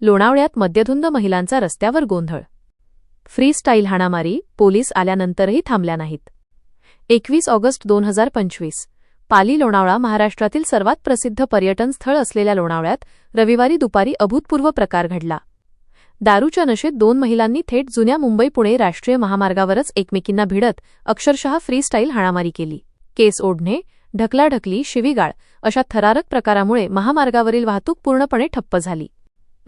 लोणावळ्यात मद्यधुंद महिलांचा रस्त्यावर गोंधळ. फ्री स्टाईल हाणामारी पोलीस आल्यानंतरही थांबल्या नाहीत. एकवीस ऑगस्ट दोन हजार पंचवीस पाली लोणावळा महाराष्ट्रातील सर्वात प्रसिद्ध पर्यटन स्थळ असलेल्या लोणावळ्यात रविवारी दुपारी अभूतपूर्व प्रकार घडला. दारूच्या नशेत दोन महिलांनी थेट जुन्या मुंबई पुणे राष्ट्रीय महामार्गावरच एकमेकींना भिडत अक्षरशः फ्री स्टाईल हाणामारी केली. केस ओढणे ढकलाढकली शिवीगाळ अशा थरारक प्रकारामुळे महामार्गावरील वाहतूक पूर्णपणे ठप्प झाली.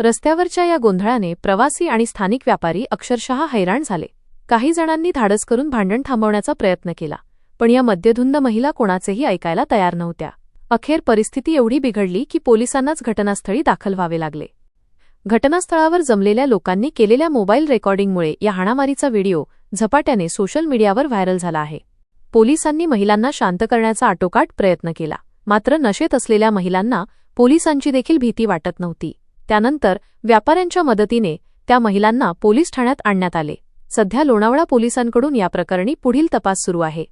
रस्त्यावरच्या या गोंधळाने प्रवासी आणि स्थानिक व्यापारी अक्षरशः हैराण झाले. काही जणांनी धाडस करून भांडण थांबवण्याचा प्रयत्न केला पण या मद्यधुंद महिला कोणाचेही ऐकायला तयार नव्हत्या. अखेर परिस्थिती एवढी बिघडली की पोलिसांनाच घटनास्थळी दाखल व्हावे लागले. घटनास्थळावर जमलेल्या लोकांनी केलेल्या मोबाईल रेकॉर्डिंगमुळे या हाणामारीचा व्हिडिओ झपाट्याने सोशल मीडियावर व्हायरल झाला आहे. पोलिसांनी महिलांना शांत करण्याचा आटोकाट प्रयत्न केला मात्र नशेत असलेल्या महिलांना पोलिसांची देखील भीती वाटत नव्हती. त्यानंतर व्यापाऱ्यांच्या मदतीने त्या महिलांना पोलीस ठाण्यात आणण्यात आले सध्या लोणावळा पोलिसांकडून या प्रकरणी पुढील तपास सुरू आहे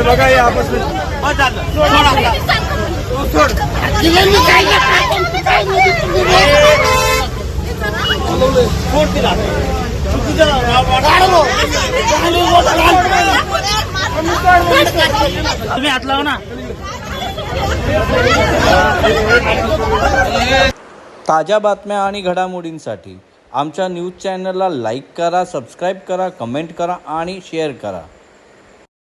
बघा में तुम्ही हात लावा ना. ताज्या बातम्या आणि घडामोडींसाठी आमच्या न्यूज चॅनलला लाईक करा सबस्क्राईब करा कमेंट करा आणि शेअर करा.